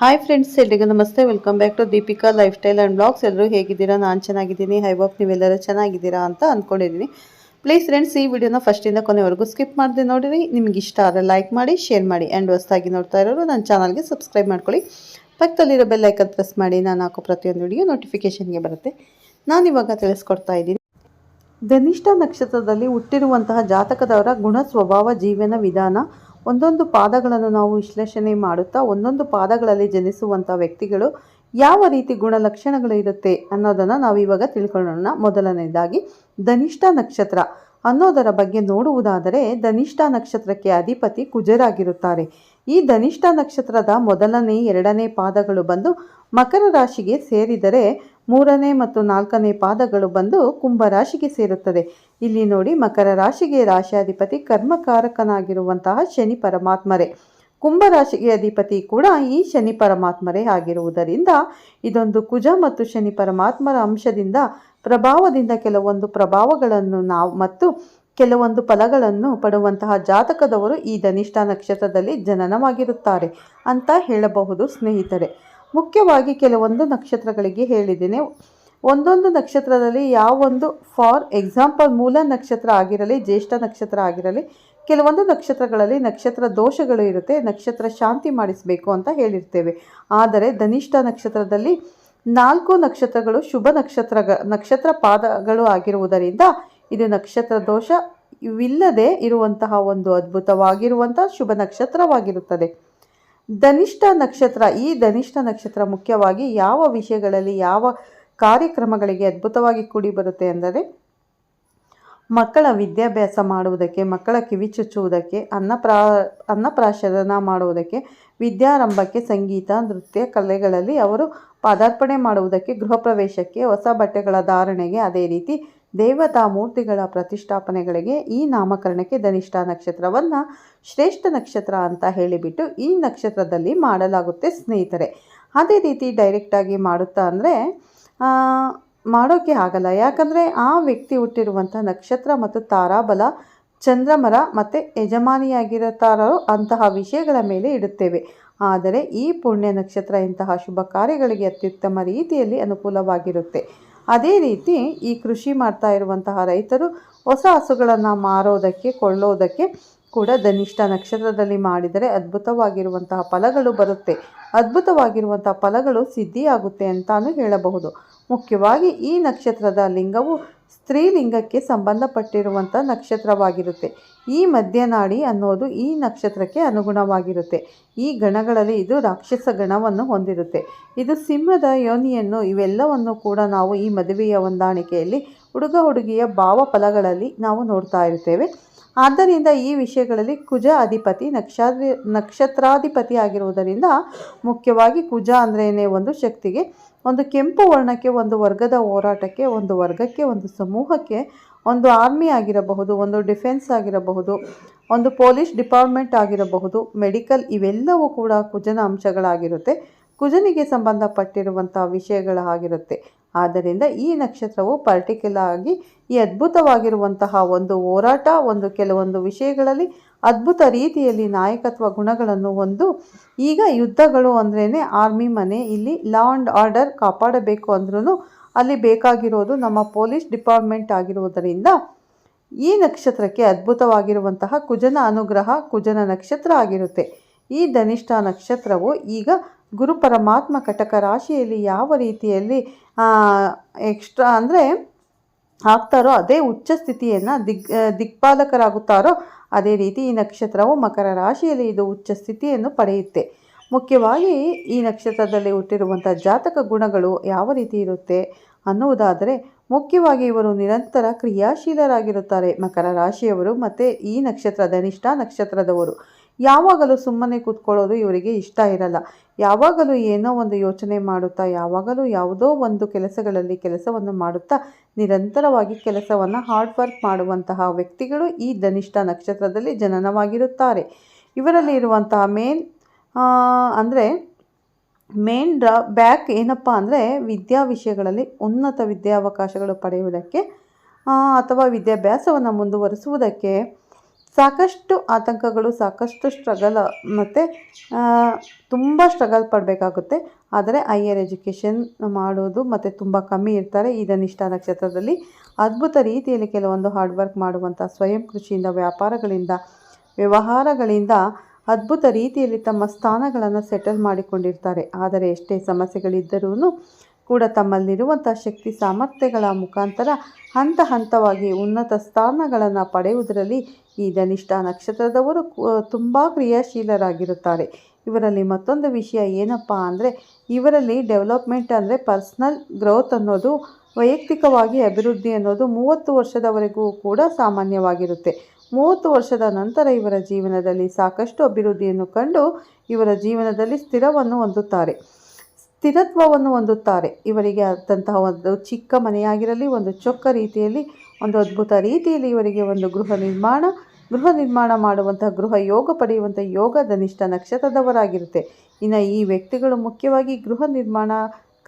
Hi friends ಎಲ್ರಿಗೂ ನಮಸ್ತೆ. Welcome back to Deepika lifestyle and blogs ಎಲ್ಲರೂ ಹೇಗಿದ್ದೀರಾ? ನಾನು ಚೆನ್ನಾಗಿದ್ದೀನಿ. ಐ ಹೋಪ್ ನೀವೆಲ್ಲರೂ ಚೆನ್ನಾಗಿದ್ದೀರಾ ಅಂತ ಅಂದ್ಕೊಂಡಿದ್ದೀನಿ ಪ್ಲೀಸ್ ಫ್ರೆಂಡ್ಸ್ ಈ ವಿಡಿಯೋನ ಫಸ್ಟಿಂದ ಕೊನೆವರೆಗೂ ಸ್ಕಿಪ್ ಮಾಡಿದೆ ನೋಡಿರಿ. ನಿಮ್ಗೆ ಇಷ್ಟ ಆದರೆ ಲೈಕ್ ಮಾಡಿ ಶೇರ್ ಮಾಡಿ ಆ್ಯಂಡ್ ಹೊಸದಾಗಿ ನೋಡ್ತಾ ಇರೋರು ನನ್ನ ಚಾನಲ್ಗೆ ಸಬ್ಸ್ಕ್ರೈಬ್ ಮಾಡ್ಕೊಳ್ಳಿ. ಪಕ್ಕದಲ್ಲಿರೋ ಬೆಲ್ ಐಕನ್ ಪ್ರೆಸ್ ಮಾಡಿ, ನಾನು ಹಾಕೋ ಪ್ರತಿಯೊಂದು ವಿಡಿಯೋ ನೋಟಿಫಿಕೇಷನ್ಗೆ ಬರುತ್ತೆ. ನಾನು ಇವಾಗ ತಿಳಿಸ್ಕೊಡ್ತಾ ಇದ್ದೀನಿ. ಧನಿಷ್ಠ ನಕ್ಷತ್ರದಲ್ಲಿ ಹುಟ್ಟಿರುವಂತಹ ಜಾತಕದವರ ಗುಣ ಸ್ವಭಾವ, ಜೀವನ ವಿಧಾನ ಒಂದೊಂದು ಪಾದಗಳನ್ನು ನಾವು ವಿಶ್ಲೇಷಣೆ ಮಾಡುತ್ತಾ, ಒಂದೊಂದು ಪಾದಗಳಲ್ಲಿ ಜನಿಸುವಂಥ ವ್ಯಕ್ತಿಗಳು ಯಾವ ರೀತಿ ಗುಣಲಕ್ಷಣಗಳು ಇರುತ್ತೆ ಅನ್ನೋದನ್ನು ನಾವು ಇವಾಗ ತಿಳ್ಕೊಳ್ಳೋಣ. ಮೊದಲನೇದಾಗಿ, ಧನಿಷ್ಠ ನಕ್ಷತ್ರ ಅನ್ನೋದರ ಬಗ್ಗೆ ನೋಡುವುದಾದರೆ, ಧನಿಷ್ಠ ನಕ್ಷತ್ರಕ್ಕೆ ಅಧಿಪತಿ ಕುಜರಾಗಿರುತ್ತಾರೆ. ಈ ಧನಿಷ್ಠ ನಕ್ಷತ್ರದ ಮೊದಲನೇ, ಎರಡನೇ ಪಾದಗಳು ಬಂದು ಮಕರ ರಾಶಿಗೆ ಸೇರಿದರೆ ಮೂರನೇ ಮತ್ತು ನಾಲ್ಕನೇ ಪಾದಗಳು ಬಂದು ಕುಂಭ ರಾಶಿಗೆ ಸೇರುತ್ತದೆ. ಇಲ್ಲಿ ನೋಡಿ, ಮಕರ ರಾಶಿಗೆ ರಾಶಿಯಾಧಿಪತಿ ಕರ್ಮಕಾರಕನಾಗಿರುವಂತಹ ಶನಿ ಪರಮಾತ್ಮರೇ. ಕುಂಭ ರಾಶಿಗೆ ಅಧಿಪತಿ ಕೂಡ ಈ ಶನಿ ಪರಮಾತ್ಮರೇ ಆಗಿರುವುದರಿಂದ ಇದೊಂದು ಕುಜ ಮತ್ತು ಶನಿ ಪರಮಾತ್ಮರ ಅಂಶದಿಂದ ಪ್ರಭಾವದಿಂದ ಕೆಲವೊಂದು ಪ್ರಭಾವಗಳನ್ನು ನಾವು ಮತ್ತು ಕೆಲವೊಂದು ಫಲಗಳನ್ನು ಪಡುವಂತಹ ಜಾತಕದವರು ಈ ಧನಿಷ್ಠ ನಕ್ಷತ್ರದಲ್ಲಿ ಜನನವಾಗಿರುತ್ತಾರೆ ಅಂತ ಹೇಳಬಹುದು ಸ್ನೇಹಿತರೆ. ಮುಖ್ಯವಾಗಿ ಕೆಲವೊಂದು ನಕ್ಷತ್ರಗಳಿಗೆ ಹೇಳಿದ್ದೇನೆ. ಒಂದೊಂದು ನಕ್ಷತ್ರದಲ್ಲಿ ಯಾವೊಂದು ಫಾರ್ ಎಕ್ಸಾಂಪಲ್ ಮೂಲ ನಕ್ಷತ್ರ ಆಗಿರಲಿ, ಜ್ಯೇಷ್ಠ ನಕ್ಷತ್ರ ಆಗಿರಲಿ, ಕೆಲವೊಂದು ನಕ್ಷತ್ರಗಳಲ್ಲಿ ನಕ್ಷತ್ರ ದೋಷಗಳು ಇರುತ್ತೆ, ನಕ್ಷತ್ರ ಶಾಂತಿ ಮಾಡಿಸಬೇಕು ಅಂತ ಹೇಳಿರ್ತೇವೆ. ಆದರೆ ಧನಿಷ್ಠ ನಕ್ಷತ್ರದಲ್ಲಿ ನಾಲ್ಕು ನಕ್ಷತ್ರಗಳು ಶುಭ ನಕ್ಷತ್ರ ನಕ್ಷತ್ರ ಪಾದಗಳು ಆಗಿರುವುದರಿಂದ ಇದು ನಕ್ಷತ್ರ ದೋಷ ಇವಿಲ್ಲದೆ ಇರುವಂತಹ ಒಂದು ಅದ್ಭುತವಾಗಿರುವಂತಹ ಶುಭ ನಕ್ಷತ್ರವಾಗಿರುತ್ತದೆ. ಧನಿಷ್ಠ ನಕ್ಷತ್ರ, ಈ ಧನಿಷ್ಠ ನಕ್ಷತ್ರ ಮುಖ್ಯವಾಗಿ ಯಾವ ವಿಷಯಗಳಲ್ಲಿ ಯಾವ ಕಾರ್ಯಕ್ರಮಗಳಿಗೆ ಅದ್ಭುತವಾಗಿ ಕೂಡಿ ಬರುತ್ತೆ ಅಂದರೆ, ಮಕ್ಕಳ ವಿದ್ಯಾಭ್ಯಾಸ ಮಾಡುವುದಕ್ಕೆ, ಮಕ್ಕಳ ಕಿವಿ ಚುಚ್ಚುವುದಕ್ಕೆ ಅನ್ನಪ್ರಾ ಅನ್ನಪ್ರಾಶನ ಮಾಡುವುದಕ್ಕೆ, ವಿದ್ಯಾರಂಭಕ್ಕೆ ಸಂಗೀತ, ನೃತ್ಯ ಕಲೆಗಳಲ್ಲಿ ಅವರು ಪಾದಾರ್ಪಣೆ ಮಾಡುವುದಕ್ಕೆ, ಗೃಹ ಪ್ರವೇಶಕ್ಕೆ, ಹೊಸ ಬಟ್ಟೆಗಳ ಧಾರಣೆಗೆ ಅದೇ ರೀತಿ ದೇವತಾ ಮೂರ್ತಿಗಳ ಪ್ರತಿಷ್ಠಾಪನೆಗಳಿಗೆ ಈ ನಾಮಕರಣಕ್ಕೆ ಧನಿಷ್ಠ ನಕ್ಷತ್ರವನ್ನು ಶ್ರೇಷ್ಠ ನಕ್ಷತ್ರ ಅಂತ ಹೇಳಿಬಿಟ್ಟು ಈ ನಕ್ಷತ್ರದಲ್ಲಿ ಮಾಡಲಾಗುತ್ತೆ ಸ್ನೇಹಿತರೆ. ಅದೇ ರೀತಿ ಡೈರೆಕ್ಟಾಗಿ ಮಾಡುತ್ತಾ ಅಂದರೆ ಮಾಡೋಕ್ಕೆ ಆಗಲ್ಲ. ಯಾಕಂದರೆ ಆ ವ್ಯಕ್ತಿ ಹುಟ್ಟಿರುವಂಥ ನಕ್ಷತ್ರ ಮತ್ತು ತಾರಾಬಲ ಚಂದ್ರಮರ ಮತ್ತು ಯಜಮಾನಿಯಾಗಿರುತ್ತಾರೋ ಅಂತಹ ವಿಷಯಗಳ ಮೇಲೆ ಇಡುತ್ತೇವೆ. ಆದರೆ ಈ ಪುಣ್ಯ ನಕ್ಷತ್ರ ಇಂತಹ ಶುಭ ಕಾರ್ಯಗಳಿಗೆ ಅತ್ಯುತ್ತಮ ರೀತಿಯಲ್ಲಿ ಅನುಕೂಲವಾಗಿರುತ್ತೆ. ಅದೇ ರೀತಿ ಈ ಕೃಷಿ ಮಾಡ್ತಾ ಇರುವಂತಹ ರೈತರು ಹೊಸ ಹಸುಗಳನ್ನು ಮಾರೋದಕ್ಕೆ, ಕೊಳ್ಳೋದಕ್ಕೆ ಕೂಡ ಧನಿಷ್ಠ ನಕ್ಷತ್ರದಲ್ಲಿ ಮಾಡಿದರೆ ಅದ್ಭುತವಾಗಿರುವಂತಹ ಫಲಗಳು ಬರುತ್ತೆ. ಅದ್ಭುತವಾಗಿರುವಂತಹ ಫಲಗಳು ಸಿದ್ಧಿಯಾಗುತ್ತೆ ಅಂತಾನು ಹೇಳಬಹುದು. ಮುಖ್ಯವಾಗಿ ಈ ನಕ್ಷತ್ರದ ಲಿಂಗವು ಸ್ತ್ರೀಲಿಂಗಕ್ಕೆ ಸಂಬಂಧಪಟ್ಟಿರುವಂಥ ನಕ್ಷತ್ರವಾಗಿರುತ್ತೆ. ಈ ಮಧ್ಯನಾಡಿ ಅನ್ನೋದು ಈ ನಕ್ಷತ್ರಕ್ಕೆ ಅನುಗುಣವಾಗಿರುತ್ತೆ. ಈ ಗಣಗಳಲ್ಲಿ ಇದು ರಾಕ್ಷಸ ಗಣವನ್ನು ಹೊಂದಿರುತ್ತೆ. ಇದು ಸಿಂಹದ ಯೋನಿಯನ್ನು ಇವೆಲ್ಲವನ್ನು ಕೂಡ ನಾವು ಈ ಮದುವೆಯ ಹೊಂದಾಣಿಕೆಯಲ್ಲಿ ಹುಡುಗ ಹುಡುಗಿಯ ಭಾವ ಫಲಗಳಲ್ಲಿ ನಾವು ನೋಡ್ತಾ ಇರ್ತೇವೆ ಆದ್ದರಿಂದ ಈ ವಿಷಯಗಳಲ್ಲಿ ಕುಜ ಅಧಿಪತಿ ನಕ್ಷಾದಿ ನಕ್ಷತ್ರಾಧಿಪತಿ ಆಗಿರುವುದರಿಂದ ಮುಖ್ಯವಾಗಿ ಕುಜ ಅಂದ್ರೇನೆ ಒಂದು ಶಕ್ತಿಗೆ ಒಂದು ಕೆಂಪು ವರ್ಣಕ್ಕೆ, ಒಂದು ವರ್ಗದ ಹೋರಾಟಕ್ಕೆ, ಒಂದು ವರ್ಗಕ್ಕೆ, ಒಂದು ಸಮೂಹಕ್ಕೆ, ಒಂದು ಆರ್ಮಿ ಆಗಿರಬಹುದು, ಒಂದು ಡಿಫೆನ್ಸ್ ಆಗಿರಬಹುದು, ಒಂದು ಪೊಲೀಸ್ ಡಿಪಾರ್ಟ್ಮೆಂಟ್ ಆಗಿರಬಹುದು, ಮೆಡಿಕಲ್ ಇವೆಲ್ಲವೂ ಕೂಡ ಕುಜನ ಅಂಶಗಳಾಗಿರುತ್ತೆ. ಕುಜನಿಗೆ ಸಂಬಂಧಪಟ್ಟಿರುವಂಥ ವಿಷಯಗಳಾಗಿರುತ್ತೆ. ಆದ್ದರಿಂದ ಈ ನಕ್ಷತ್ರವು ಪರ್ಟಿಕ್ಯುಲರ್ ಆಗಿ ಈ ಅದ್ಭುತವಾಗಿರುವಂತಹ ಒಂದು ಹೋರಾಟ, ಒಂದು ಕೆಲವೊಂದು ವಿಷಯಗಳಲ್ಲಿ ಅದ್ಭುತ ರೀತಿಯಲ್ಲಿ ನಾಯಕತ್ವ ಗುಣಗಳನ್ನು ಒಂದು ಈಗ ಯುದ್ಧಗಳು ಅಂದ್ರೇ ಆರ್ಮಿ ಮನೆ, ಇಲ್ಲಿ ಲಾ ಆ್ಯಂಡ್ ಆರ್ಡರ್ ಕಾಪಾಡಬೇಕು ಅಂದ್ರೂ ಅಲ್ಲಿ ಬೇಕಾಗಿರೋದು ನಮ್ಮ ಪೊಲೀಸ್ ಡಿಪಾರ್ಟ್ಮೆಂಟ್ ಆಗಿರುವುದರಿಂದ ಈ ನಕ್ಷತ್ರಕ್ಕೆ ಅದ್ಭುತವಾಗಿರುವಂತಹ ಕುಜನ ಅನುಗ್ರಹ, ಕುಜನ ನಕ್ಷತ್ರ ಆಗಿರುತ್ತೆ. ಈ ಧನಿಷ್ಠ ನಕ್ಷತ್ರವು ಈಗ ಗುರು ಪರಮಾತ್ಮ ಕಟಕ ರಾಶಿಯಲ್ಲಿ ಯಾವ ರೀತಿಯಲ್ಲಿ ಎಕ್ಸ್ಟ್ರಾ ಅಂದರೆ ಆಗ್ತಾರೋ ಅದೇ ಉಚ್ಚ ಸ್ಥಿತಿಯನ್ನು ದಿಗ್ ದಿಕ್ಪಾಲಕರಾಗುತ್ತಾರೋ ಅದೇ ರೀತಿ ಈ ನಕ್ಷತ್ರವು ಮಕರ ರಾಶಿಯಲ್ಲಿ ಇದು ಉಚ್ಚ ಸ್ಥಿತಿಯನ್ನು ಪಡೆಯುತ್ತೆ. ಮುಖ್ಯವಾಗಿ ಈ ನಕ್ಷತ್ರದಲ್ಲಿ ಹುಟ್ಟಿರುವಂಥ ಜಾತಕ ಗುಣಗಳು ಯಾವ ರೀತಿ ಇರುತ್ತೆ ಅನ್ನುವುದಾದರೆ, ಮುಖ್ಯವಾಗಿ ಇವರು ನಿರಂತರ ಕ್ರಿಯಾಶೀಲರಾಗಿರುತ್ತಾರೆ. ಮಕರ ರಾಶಿಯವರು ಮತ್ತು ಈ ನಕ್ಷತ್ರದ ನಿಷ್ಠಾ ನಕ್ಷತ್ರದವರು. ಯಾವಾಗಲೂ ಸುಮ್ಮನೆ ಕೂತ್ಕೊಳ್ಳೋದು ಇವರಿಗೆ ಇಷ್ಟ ಇರಲ್ಲ. ಯಾವಾಗಲೂ ಏನೋ ಒಂದು ಯೋಚನೆ ಮಾಡುತ್ತಾ, ಯಾವಾಗಲೂ ಯಾವುದೋ ಒಂದು ಕೆಲಸಗಳಲ್ಲಿ ಕೆಲಸವನ್ನು ಮಾಡುತ್ತಾ, ನಿರಂತರವಾಗಿ ಕೆಲಸವನ್ನು ಹಾರ್ಡ್ ವರ್ಕ್ ಮಾಡುವಂತಹ ವ್ಯಕ್ತಿಗಳು ಈ ಧನಿಷ್ಠ ನಕ್ಷತ್ರದಲ್ಲಿ ಜನನವಾಗಿರುತ್ತಾರೆ. ಇವರಲ್ಲಿ ಇರುವಂತಹ ಮೇನ್ ಅಂದರೆ ಮೇನ್ ಡ್ರಾ ಬ್ಯಾಕ್ ಏನಪ್ಪ ಅಂದರೆ ವಿದ್ಯಾ ವಿಷಯಗಳಲ್ಲಿ ಉನ್ನತ ವಿದ್ಯಾವಕಾಶಗಳು ಪಡೆಯುವುದಕ್ಕೆ ಅಥವಾ ವಿದ್ಯಾಭ್ಯಾಸವನ್ನು ಮುಂದುವರಿಸುವುದಕ್ಕೆ ಸಾಕಷ್ಟು ಆತಂಕಗಳು, ಸಾಕಷ್ಟು ಸ್ಟ್ರಗಲ್ ಮತ್ತು ತುಂಬ ಸ್ಟ್ರಗಲ್ ಪಡಬೇಕಾಗುತ್ತೆ. ಆದರೆ ಹೈಯರ್ ಎಜುಕೇಷನ್ ಮಾಡೋದು ಮತ್ತು ತುಂಬ ಕಮ್ಮಿ ಇರ್ತಾರೆ ಈ ಧನಿಷ್ಠ ನಕ್ಷತ್ರದಲ್ಲಿ. ಅದ್ಭುತ ರೀತಿಯಲ್ಲಿ ಕೆಲವೊಂದು ಹಾರ್ಡ್ ವರ್ಕ್ ಮಾಡುವಂಥ ಸ್ವಯಂ ಕೃಷಿಯಿಂದ, ವ್ಯಾಪಾರಗಳಿಂದ, ವ್ಯವಹಾರಗಳಿಂದ ಅದ್ಭುತ ರೀತಿಯಲ್ಲಿ ತಮ್ಮ ಸ್ಥಾನಗಳನ್ನು ಸೆಟಲ್ ಮಾಡಿಕೊಂಡಿರ್ತಾರೆ. ಆದರೆ ಎಷ್ಟೇ ಸಮಸ್ಯೆಗಳಿದ್ದರೂ ಕೂಡ ತಮ್ಮಲ್ಲಿರುವಂಥ ಶಕ್ತಿ ಸಾಮರ್ಥ್ಯಗಳ ಮುಖಾಂತರ ಹಂತ ಹಂತವಾಗಿ ಉನ್ನತ ಸ್ಥಾನಗಳನ್ನು ಪಡೆಯುವುದರಲ್ಲಿ ಈ ಧನಿಷ್ಠ ನಕ್ಷತ್ರದವರು ತುಂಬ ಕ್ರಿಯಾಶೀಲರಾಗಿರುತ್ತಾರೆ. ಇವರಲ್ಲಿ ಮತ್ತೊಂದು ವಿಷಯ ಏನಪ್ಪ ಅಂದರೆ, ಇವರಲ್ಲಿ ಡೆವಲಪ್ಮೆಂಟ್ ಅಂದರೆ ಪರ್ಸ್ನಲ್ ಗ್ರೋತ್ ಅನ್ನೋದು, ವೈಯಕ್ತಿಕವಾಗಿ ಅಭಿವೃದ್ಧಿ ಅನ್ನೋದು ಮೂವತ್ತು ವರ್ಷದವರೆಗೂ ಕೂಡ ಸಾಮಾನ್ಯವಾಗಿರುತ್ತೆ. ಮೂವತ್ತು ವರ್ಷದ ನಂತರ ಇವರ ಜೀವನದಲ್ಲಿ ಸಾಕಷ್ಟು ಅಭಿವೃದ್ಧಿಯನ್ನು ಕಂಡು, ಇವರ ಜೀವನದಲ್ಲಿ ಸ್ಥಿರವನ್ನು ಹೊಂದುತ್ತಾರೆ. ಸ್ಥಿರತ್ವವನ್ನು ಹೊಂದುತ್ತಾರೆ. ಇವರಿಗೆ ಆದಂತಹ ಒಂದು ಚಿಕ್ಕ ಮನೆಯಾಗಿರಲಿ, ಒಂದು ಚೊಕ್ಕ ರೀತಿಯಲ್ಲಿ, ಒಂದು ಅದ್ಭುತ ರೀತಿಯಲ್ಲಿ ಇವರಿಗೆ ಒಂದು ಗೃಹ ನಿರ್ಮಾಣ ಗೃಹ ನಿರ್ಮಾಣ ಮಾಡುವಂತಹ ಗೃಹ ಯೋಗ ಪಡೆಯುವಂಥ ಯೋಗ ಧನಿಷ್ಠ ನಕ್ಷತ್ರದವರಾಗಿರುತ್ತೆ. ಇನ್ನು ಈ ವ್ಯಕ್ತಿಗಳು ಮುಖ್ಯವಾಗಿ ಗೃಹ ನಿರ್ಮಾಣ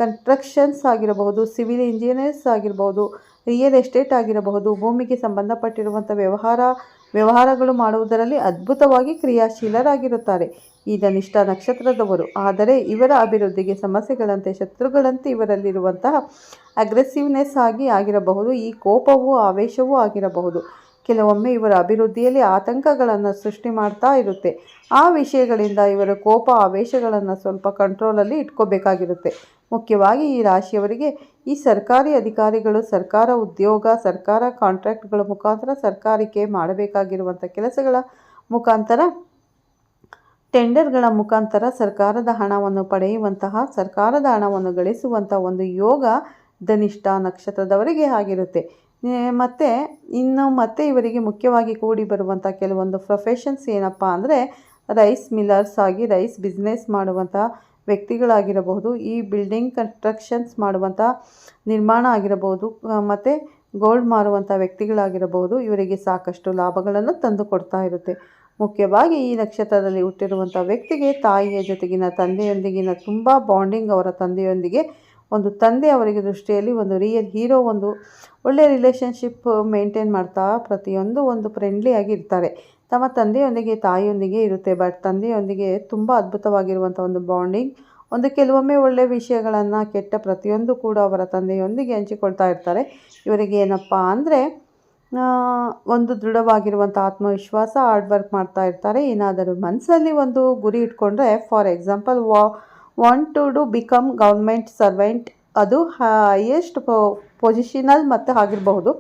ಕನ್ಸ್ಟ್ರಕ್ಷನ್ಸ್ ಆಗಿರಬಹುದು, ಸಿವಿಲ್ ಇಂಜಿನಿಯರ್ಸ್ ಆಗಿರಬಹುದು, ರಿಯಲ್ ಎಸ್ಟೇಟ್ ಆಗಿರಬಹುದು, ಭೂಮಿಗೆ ಸಂಬಂಧಪಟ್ಟಿರುವಂಥ ವ್ಯವಹಾರ ವ್ಯವಹಾರಗಳು ಮಾಡುವುದರಲ್ಲಿ ಅದ್ಭುತವಾಗಿ ಕ್ರಿಯಾಶೀಲರಾಗಿರುತ್ತಾರೆ. ಈ ಧನಿಷ್ಠ ನಕ್ಷತ್ರದವರು. ಆದರೆ ಇವರ ಅಭಿವೃದ್ಧಿಗೆ ಸಮಸ್ಯೆಗಳಂತೆ ಶತ್ರುಗಳಂತೆ ಇವರಲ್ಲಿರುವಂತಹ ಅಗ್ರೆಸಿವ್ನೆಸ್ ಆಗಿ ಆಗಿರಬಹುದು. ಈ ಕೋಪವೂ, ಆವೇಶವೂ ಆಗಿರಬಹುದು. ಕೆಲವೊಮ್ಮೆ ಇವರ ಅಭಿವೃದ್ಧಿಯಲ್ಲಿ ಆತಂಕಗಳನ್ನು ಸೃಷ್ಟಿ ಮಾಡ್ತಾ ಇರುತ್ತೆ. ಆ ವಿಷಯಗಳಿಂದ ಇವರ ಕೋಪ, ಆವೇಶಗಳನ್ನು ಸ್ವಲ್ಪ ಕಂಟ್ರೋಲಲ್ಲಿ ಇಟ್ಕೋಬೇಕಾಗಿರುತ್ತೆ. ಮುಖ್ಯವಾಗಿ ಈ ರಾಶಿಯವರಿಗೆ ಈ ಸರ್ಕಾರಿ ಅಧಿಕಾರಿಗಳು, ಸರ್ಕಾರ ಉದ್ಯೋಗ, ಸರ್ಕಾರ ಕಾಂಟ್ರಾಕ್ಟ್ಗಳ ಮುಖಾಂತರ ಸರ್ಕಾರಕ್ಕೆ ಮಾಡಬೇಕಾಗಿರುವಂಥ ಕೆಲಸಗಳ ಮುಖಾಂತರ, ಟೆಂಡರ್ಗಳ ಮುಖಾಂತರ ಸರ್ಕಾರದ ಹಣವನ್ನು ಪಡೆಯುವಂತಹ, ಸರ್ಕಾರದ ಹಣವನ್ನು ಗಳಿಸುವಂಥ ಒಂದು ಯೋಗ ಧನಿಷ್ಠ ನಕ್ಷತ್ರದವರಿಗೆ ಆಗಿರುತ್ತೆ. ಮತ್ತು ಇನ್ನು ಮತ್ತೆ ಇವರಿಗೆ ಮುಖ್ಯವಾಗಿ ಕೂಡಿ ಬರುವಂಥ ಕೆಲವೊಂದು ಪ್ರೊಫೆಷನ್ಸ್ ಏನಪ್ಪ ಅಂದರೆ ರೈಸ್ ಮಿಲ್ಲರ್ಸ್ ಆಗಿ ರೈಸ್ ಬಿಸ್ನೆಸ್ ಮಾಡುವಂಥ ವ್ಯಕ್ತಿಗಳಾಗಿರಬಹುದು, ಈ ಬಿಲ್ಡಿಂಗ್ ಕನ್ಸ್ಟ್ರಕ್ಷನ್ಸ್ ಮಾಡುವಂಥ ನಿರ್ಮಾಣ ಆಗಿರಬಹುದು ಮತ್ತು ಗೋಲ್ಡ್ ಮಾರುವಂಥ ವ್ಯಕ್ತಿಗಳಾಗಿರಬಹುದು, ಇವರಿಗೆ ಸಾಕಷ್ಟು ಲಾಭಗಳನ್ನು ತಂದು ಕೊಡ್ತಾ ಇರುತ್ತೆ. ಮುಖ್ಯವಾಗಿ ಈ ನಕ್ಷತ್ರದಲ್ಲಿ ಹುಟ್ಟಿರುವಂಥ ವ್ಯಕ್ತಿಗೆ ತಾಯಿಯ ಜೊತೆಗಿನ ತಂದೆಯೊಂದಿಗಿನ ತುಂಬ ಬಾಂಡಿಂಗ್ ಅವರ ತಂದೆಯೊಂದಿಗೆ ಒಂದು ತಂದೆ ಅವರಿಗೆ ದೃಷ್ಟಿಯಲ್ಲಿ ಒಂದು ರಿಯಲ್ ಹೀರೋ ಒಂದು ಒಳ್ಳೆಯ ರಿಲೇಷನ್ಶಿಪ್ ಮೇಂಟೈನ್ ಮಾಡ್ತಾ ಪ್ರತಿಯೊಂದು ಒಂದು ಫ್ರೆಂಡ್ಲಿಯಾಗಿ ಇರ್ತಾರೆ. ತಮ್ಮ ತಂದೆಯೊಂದಿಗೆ, ತಾಯಿಯೊಂದಿಗೆ ಇರುತ್ತೆ ಬಟ್ ತಂದೆಯೊಂದಿಗೆ ತುಂಬ ಅದ್ಭುತವಾಗಿರುವಂಥ ಒಂದು ಬಾಂಡಿಂಗ್ ಒಂದು ಕೆಲವೊಮ್ಮೆ ಒಳ್ಳೆಯ ವಿಷಯಗಳನ್ನು, ಕೆಟ್ಟ ಪ್ರತಿಯೊಂದು ಕೂಡ ಅವರ ತಂದೆಯೊಂದಿಗೆ ಹಂಚಿಕೊಳ್ತಾ ಇರ್ತಾರೆ. ಇವರಿಗೆ ಏನಪ್ಪ ಅಂದರೆ ಒಂದು ದೃಢವಾಗಿರುವಂಥ ಆತ್ಮವಿಶ್ವಾಸ ಹಾರ್ಡ್ ವರ್ಕ್ ಮಾಡ್ತಾ ಇರ್ತಾರೆ. ಏನಾದರೂ ಮನಸ್ಸಲ್ಲಿ ಒಂದು ಗುರಿ ಇಟ್ಕೊಂಡ್ರೆ ಫಾರ್ ಎಕ್ಸಾಂಪಲ್ ವಾ want to do become government servant ಅದು ಹೈಯೆಸ್ಟ್ ಪೊಸಿಷನಲ್ಲಿ ಮತ್ತು ಆಗಿರಬಹುದು.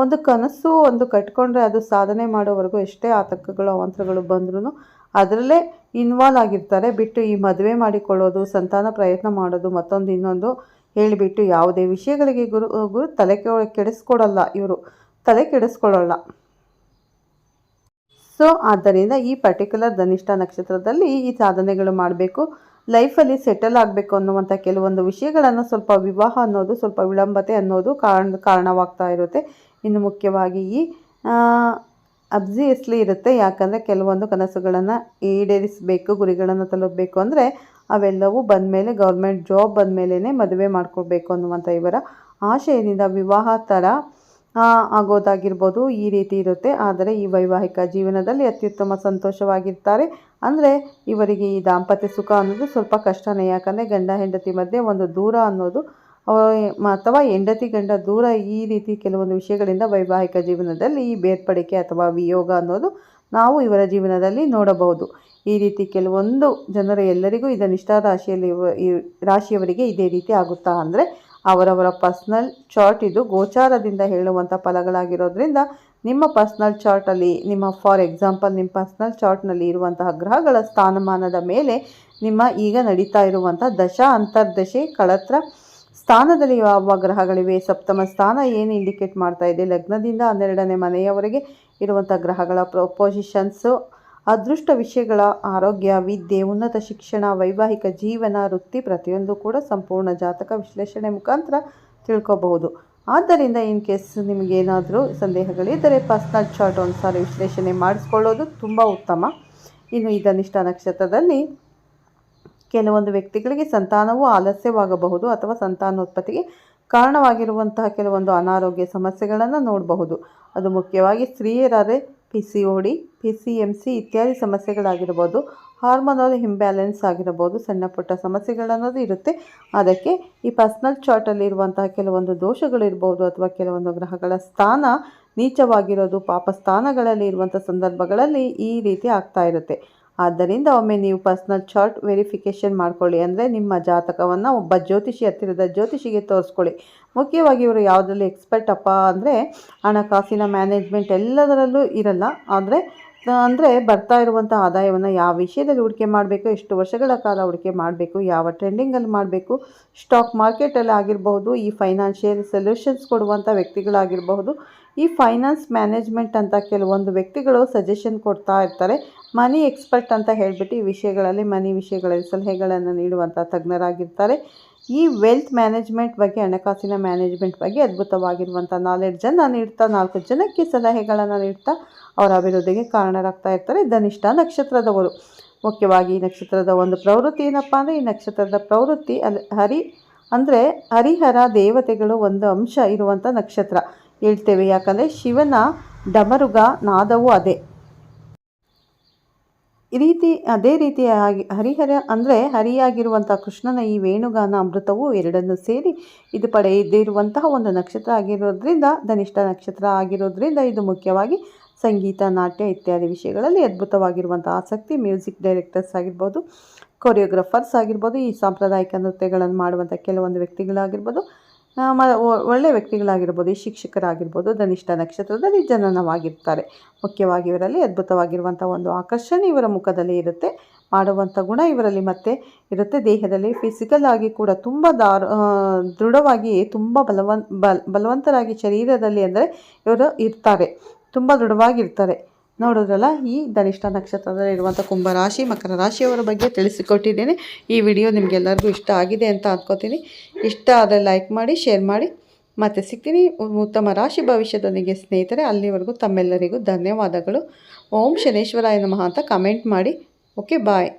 ಒಂದು ಕನಸು, ಒಂದು ಕಟ್ಕೊಂಡ್ರೆ ಅದು ಸಾಧನೆ ಮಾಡೋವರೆಗೂ ಎಷ್ಟೇ ಆತಂಕಗಳು, ಅವಾಂತರಗಳು ಬಂದ್ರೂ ಅದರಲ್ಲೇ ಇನ್ವಾಲ್ವ್ ಆಗಿರ್ತಾರೆ. ಬಿಟ್ಟು ಈ ಮದುವೆ ಮಾಡಿಕೊಳ್ಳೋದು, ಸಂತಾನ ಪ್ರಯತ್ನ ಮಾಡೋದು, ಮತ್ತೊಂದು ಇನ್ನೊಂದು ಹೇಳಿಬಿಟ್ಟು ಯಾವುದೇ ವಿಷಯಗಳಿಗೆ ಗುರು ಗುರು ತಲೆ ಕೆಡಿಸ್ಕೊಡಲ್ಲ ಇವರು. ತಲೆ ಕೆಡಿಸ್ಕೊಳ್ಳೋಲ್ಲ. ಸೊ ಆದ್ದರಿಂದ ಈ ಪರ್ಟಿಕ್ಯುಲರ್ ಧನಿಷ್ಠ ನಕ್ಷತ್ರದಲ್ಲಿ ಈ ಸಾಧನೆಗಳು ಮಾಡಬೇಕು. ಲೈಫಲ್ಲಿ ಸೆಟಲ್ ಆಗಬೇಕು ಅನ್ನುವಂಥ ಕೆಲವೊಂದು ವಿಷಯಗಳನ್ನು ಸ್ವಲ್ಪ ವಿವಾಹ ಅನ್ನೋದು, ಸ್ವಲ್ಪ ವಿಳಂಬತೆ ಅನ್ನೋದು ಕಾರಣ, ಕಾರಣವಾಗ್ತಾ ಇರುತ್ತೆ. ಇನ್ನು ಮುಖ್ಯವಾಗಿ ಈ ಅಬ್ಸಿಯಸ್ಲಿ ಇರುತ್ತೆ. ಯಾಕಂದರೆ ಕೆಲವೊಂದು ಕನಸುಗಳನ್ನು ಈಡೇರಿಸಬೇಕು, ಗುರಿಗಳನ್ನು ತಲುಪಬೇಕು ಅಂದರೆ ಅವೆಲ್ಲವೂ ಬಂದ ಮೇಲೆ ಗೌರ್ಮೆಂಟ್ ಜಾಬ್ ಬಂದ ಮದುವೆ ಮಾಡ್ಕೊಳ್ಬೇಕು ಅನ್ನುವಂಥ ಇವರ ಆಶಯದಿಂದ ವಿವಾಹ ಥರ ಆಗೋದಾಗಿರ್ಬೋದು ಈ ರೀತಿ ಇರುತ್ತೆ. ಆದರೆ ಈ ವೈವಾಹಿಕ ಜೀವನದಲ್ಲಿ ಅತ್ಯುತ್ತಮ ಸಂತೋಷವಾಗಿರ್ತಾರೆ. ಅಂದರೆ ಇವರಿಗೆ ಈ ದಾಂಪತ್ಯ ಸುಖ ಅನ್ನೋದು ಸ್ವಲ್ಪ ಕಷ್ಟನೇ. ಯಾಕಂದರೆ ಗಂಡ, ಹೆಂಡತಿ ಮಧ್ಯೆ ಒಂದು ದೂರ ಅನ್ನೋದು ಅಥವಾ ಹೆಂಡತಿ, ಗಂಡ ದೂರ ಈ ರೀತಿ ಕೆಲವೊಂದು ವಿಷಯಗಳಿಂದ ವೈವಾಹಿಕ ಜೀವನದಲ್ಲಿ ಈ ಬೇರ್ಪಡಿಕೆ ಅಥವಾ ವಿಯೋಗ ಅನ್ನೋದು ನಾವು ಇವರ ಜೀವನದಲ್ಲಿ ನೋಡಬಹುದು. ಈ ರೀತಿ ಕೆಲವೊಂದು ಜನರು ಎಲ್ಲರಿಗೂ ಇದನ್ನಿಷ್ಟ ರಾಶಿಯಲ್ಲಿ ಈ ರಾಶಿಯವರಿಗೆ ಇದೇ ರೀತಿ ಆಗುತ್ತಾ ಅಂದರೆ ಅವರವರ ಪರ್ಸ್ನಲ್ ಚಾರ್ಟ್ ಇದು ಗೋಚಾರದಿಂದ ಹೇಳುವಂಥ ಫಲಗಳಾಗಿರೋದ್ರಿಂದ ನಿಮ್ಮ ಪರ್ಸ್ನಲ್ ಚಾರ್ಟಲ್ಲಿ ನಿಮ್ಮ ಫಾರ್ ಎಕ್ಸಾಂಪಲ್ ನಿಮ್ಮ ಪರ್ಸ್ನಲ್ ಚಾರ್ಟ್ನಲ್ಲಿ ಇರುವಂತಹ ಗ್ರಹಗಳ ಸ್ಥಾನಮಾನದ ಮೇಲೆ ನಿಮ್ಮ ಈಗ ನಡೀತಾ ಇರುವಂಥ ದಶ, ಅಂತರ್ದಶೆ, ಕಳತ್ರ ಸ್ಥಾನದಲ್ಲಿ ಯಾವ ಗ್ರಹಗಳಿವೆ, ಸಪ್ತಮ ಸ್ಥಾನ ಏನು ಇಂಡಿಕೇಟ್ ಮಾಡ್ತಾ ಇದೆ, ಲಗ್ನದಿಂದ ಹನ್ನೆರಡನೇ ಮನೆಯವರೆಗೆ ಇರುವಂಥ ಗ್ರಹಗಳ ಪೊಸಿಷನ್ಸು ಅದೃಷ್ಟ ವಿಷಯಗಳ ಆರೋಗ್ಯ, ವಿದ್ಯೆ, ಉನ್ನತ ಶಿಕ್ಷಣ, ವೈವಾಹಿಕ ಜೀವನ, ವೃತ್ತಿ ಪ್ರತಿಯೊಂದು ಕೂಡ ಸಂಪೂರ್ಣ ಜಾತಕ ವಿಶ್ಲೇಷಣೆ ಮುಖಾಂತರ ತಿಳ್ಕೋಬಹುದು. ಆದ್ದರಿಂದ ಇನ್ ಕೇಸ್ ನಿಮಗೇನಾದರೂ ಸಂದೇಹಗಳಿದ್ದರೆ ಪರ್ಸ್ನಲ್ ಚಾರ್ಟ್ ಒಂದು ಸಾರಿ ವಿಶ್ಲೇಷಣೆ ಮಾಡಿಸ್ಕೊಳ್ಳೋದು ತುಂಬ ಉತ್ತಮ. ಇನ್ನು ಈ ಧನಿಷ್ಠ ನಕ್ಷತ್ರದಲ್ಲಿ ಕೆಲವೊಂದು ವ್ಯಕ್ತಿಗಳಿಗೆ ಸಂತಾನವು ಆಲಸ್ಯವಾಗಬಹುದು ಅಥವಾ ಸಂತಾನೋತ್ಪತ್ತಿಗೆ ಕಾರಣವಾಗಿರುವಂತಹ ಕೆಲವೊಂದು ಅನಾರೋಗ್ಯ ಸಮಸ್ಯೆಗಳನ್ನು ನೋಡಬಹುದು. ಅದು ಮುಖ್ಯವಾಗಿ ಸ್ತ್ರೀಯರಾದರೆ P C O D P C M C ಇತ್ಯಾದಿ ಸಮಸ್ಯೆಗಳಾಗಿರ್ಬೋದು ಹಾರ್ಮೋನಲ್ ಇಂಬ್ಯಾಲೆನ್ಸ್ ಆಗಿರ್ಬೋದು, ಸಣ್ಣ ಪುಟ್ಟ ಸಮಸ್ಯೆಗಳನ್ನೋದು ಇರುತ್ತೆ. ಅದಕ್ಕೆ ಈ ಪರ್ಸ್ನಲ್ ಚಾರ್ಟಲ್ಲಿ ಇರುವಂತಹ ಕೆಲವೊಂದು ದೋಷಗಳಿರ್ಬೋದು ಅಥವಾ ಕೆಲವೊಂದು ಗ್ರಹಗಳ ಸ್ಥಾನ ನೀಚವಾಗಿರೋದು, ಪಾಪ ಸ್ಥಾನಗಳಲ್ಲಿ ಇರುವಂಥ ಸಂದರ್ಭಗಳಲ್ಲಿ ಈ ರೀತಿ ಆಗ್ತಾ ಇರುತ್ತೆ. ಆದ್ದರಿಂದ ಒಮ್ಮೆ ನೀವು ಪರ್ಸ್ನಲ್ ಚಾರ್ಟ್ ವೆರಿಫಿಕೇಷನ್ ಮಾಡ್ಕೊಳ್ಳಿ ಅಂದರೆ ನಿಮ್ಮ ಜಾತಕವನ್ನು ಒಬ್ಬ ಜ್ಯೋತಿಷಿ ಹತ್ತಿರದ ಜ್ಯೋತಿಷಿಗೆ ತೋರಿಸ್ಕೊಳ್ಳಿ. ಮುಖ್ಯವಾಗಿ ಇವರು ಯಾವುದರಲ್ಲಿ ಎಕ್ಸ್ಪರ್ಟ್ ಅಪ್ಪ ಅಂದರೆ ಹಣಕಾಸಿನ ಮ್ಯಾನೇಜ್ಮೆಂಟ್ ಎಲ್ಲದರಲ್ಲೂ ಇರಲ್ಲ. ಆದರೆ, ಅಂದರೆ ಬರ್ತಾ ಇರುವಂಥ ಆದಾಯವನ್ನು ಯಾವ ವಿಷಯದಲ್ಲಿ ಹೂಡಿಕೆ ಮಾಡಬೇಕು, ಎಷ್ಟು ವರ್ಷಗಳ ಕಾಲ ಹೂಡಿಕೆ ಮಾಡಬೇಕು, ಯಾವ ಟ್ರೆಂಡಿಂಗಲ್ಲಿ ಮಾಡಬೇಕು ಸ್ಟಾಕ್ ಮಾರ್ಕೆಟಲ್ಲಿ ಆಗಿರಬಹುದು, ಈ ಫೈನಾನ್ಷಿಯಲ್ ಸೊಲ್ಯೂಷನ್ಸ್ ಕೊಡುವಂಥ ವ್ಯಕ್ತಿಗಳಾಗಿರಬಹುದು, ಈ ಫೈನಾನ್ಸ್ ಮ್ಯಾನೇಜ್ಮೆಂಟ್ ಅಂತ ಕೆಲವೊಂದು ವ್ಯಕ್ತಿಗಳು ಸಜೆಷನ್ ಕೊಡ್ತಾ ಇರ್ತಾರೆ. ಮನಿ ಎಕ್ಸ್ಪರ್ಟ್ ಅಂತ ಹೇಳಿಬಿಟ್ಟು ಈ ವಿಷಯಗಳಲ್ಲಿ, ಮನಿ ವಿಷಯಗಳಲ್ಲಿ ಸಲಹೆಗಳನ್ನು ನೀಡುವಂಥ ತಜ್ಞರಾಗಿರ್ತಾರೆ. ಈ ವೆಲ್ತ್ ಮ್ಯಾನೇಜ್ಮೆಂಟ್ ಬಗ್ಗೆ, ಹಣಕಾಸಿನ ಮ್ಯಾನೇಜ್ಮೆಂಟ್ ಬಗ್ಗೆ ಅದ್ಭುತವಾಗಿರುವಂಥ ನಾಲೆಡ್ಜನ್ನು ನೀಡ್ತಾ, ನಾಲ್ಕು ಜನಕ್ಕೆ ಸಲಹೆಗಳನ್ನು ನೀಡ್ತಾ ಅವರ ಅಭಿವೃದ್ಧಿಗೆ ಕಾರಣರಾಗ್ತಾ ಇರ್ತಾರೆ ಧನಿಷ್ಠ ನಕ್ಷತ್ರದವರು. ಮುಖ್ಯವಾಗಿ ಈ ನಕ್ಷತ್ರದ ಒಂದು ಪ್ರವೃತ್ತಿ ಏನಪ್ಪ ಅಂದರೆ, ಈ ನಕ್ಷತ್ರದ ಪ್ರವೃತ್ತಿ ಅಲ್ಲಿ ಹರಿ ಅಂದರೆ ಹರಿಹರ ದೇವತೆಗಳು ಒಂದು ಅಂಶ ಇರುವಂಥ ನಕ್ಷತ್ರ. ಹೇಳ್ತೇವೆ ಯಾಕಂದರೆ ಶಿವನ ಡಮರುಗ ನಾದವು ಅದೇ. ಈ ರೀತಿ, ಅದೇ ರೀತಿಯಾಗಿ ಹರಿಹರ ಅಂದರೆ ಹರಿಯಾಗಿರುವಂಥ ಕೃಷ್ಣನ ಈ ವೇಣುಗಾನ ಅಮೃತವು ಎರಡನ್ನು ಸೇರಿ ಇದು ಪಡೆಯದಿರುವಂತಹ ಒಂದು ನಕ್ಷತ್ರ ಆಗಿರೋದ್ರಿಂದ, ಧನಿಷ್ಠ ನಕ್ಷತ್ರ ಆಗಿರೋದ್ರಿಂದ ಇದು ಮುಖ್ಯವಾಗಿ ಸಂಗೀತ, ನಾಟ್ಯ ಇತ್ಯಾದಿ ವಿಷಯಗಳಲ್ಲಿ ಅದ್ಭುತವಾಗಿರುವಂಥ ಆಸಕ್ತಿ, ಮ್ಯೂಸಿಕ್ ಡೈರೆಕ್ಟರ್ಸ್ ಆಗಿರ್ಬೋದು, ಕೊರಿಯೋಗ್ರಫರ್ಸ್ ಆಗಿರ್ಬೋದು, ಈ ಸಾಂಪ್ರದಾಯಿಕ ನೃತ್ಯಗಳನ್ನು ಮಾಡುವಂಥ ಕೆಲವೊಂದು ವ್ಯಕ್ತಿಗಳಾಗಿರ್ಬೋದು ಒಳ್ಳೆಯ ವ್ಯಕ್ತಿಗಳಾಗಿರ್ಬೋದು, ಈ ಶಿಕ್ಷಕರಾಗಿರ್ಬೋದು, ಧನಿಷ್ಠ ನಕ್ಷತ್ರದಲ್ಲಿ ಜನನವಾಗಿರ್ತಾರೆ ಮುಖ್ಯವಾಗಿ ಇವರಲ್ಲಿ ಅದ್ಭುತವಾಗಿರುವಂಥ ಒಂದು ಆಕರ್ಷಣೆ ಇವರ ಮುಖದಲ್ಲಿ ಇರುತ್ತೆ. ಮಾಡುವಂಥ ಗುಣ ಇವರಲ್ಲಿ ಮತ್ತೆ ಇರುತ್ತೆ. ದೇಹದಲ್ಲಿ ಫಿಸಿಕಲ್ ಆಗಿ ಕೂಡ ತುಂಬ ದಾರು ದೃಢವಾಗಿ, ತುಂಬ ಬಲವನ್ ಬಲ್ ಬಲವಂತರಾಗಿ ಶರೀರದಲ್ಲಿ ಅಂದರೆ ಇವರು ಇರ್ತಾರೆ. ತುಂಬ ದೃಢವಾಗಿರ್ತಾರೆ. ನೋಡಿದ್ರಲ್ಲ, ಈ ಧನಿಷ್ಠ ನಕ್ಷತ್ರದಲ್ಲಿ ಇರುವಂಥ ಕುಂಭರಾಶಿ, ಮಕರ ರಾಶಿಯವರ ಬಗ್ಗೆ ತಿಳಿಸಿಕೊಟ್ಟಿದ್ದೇನೆ. ಈ ವಿಡಿಯೋ ನಿಮಗೆಲ್ಲರಿಗೂ ಇಷ್ಟ ಆಗಿದೆ ಅಂತ ಅಂದ್ಕೋತೀನಿ ಇಷ್ಟ ಆದರೆ ಲೈಕ್ ಮಾಡಿ ಶೇರ್ ಮಾಡಿ. ಮತ್ತೆ ಸಿಗ್ತೀನಿ ಉತ್ತಮ ರಾಶಿ ಭವಿಷ್ಯದೊಂದಿಗೆ ಸ್ನೇಹಿತರೆ. ಅಲ್ಲಿವರೆಗೂ ತಮ್ಮೆಲ್ಲರಿಗೂ ಧನ್ಯವಾದಗಳು. ಓಂ ಶನೇಶ್ವರಾಯ ನಮಃ ಅಂತ ಕಮೆಂಟ್ ಮಾಡಿ. Okay bye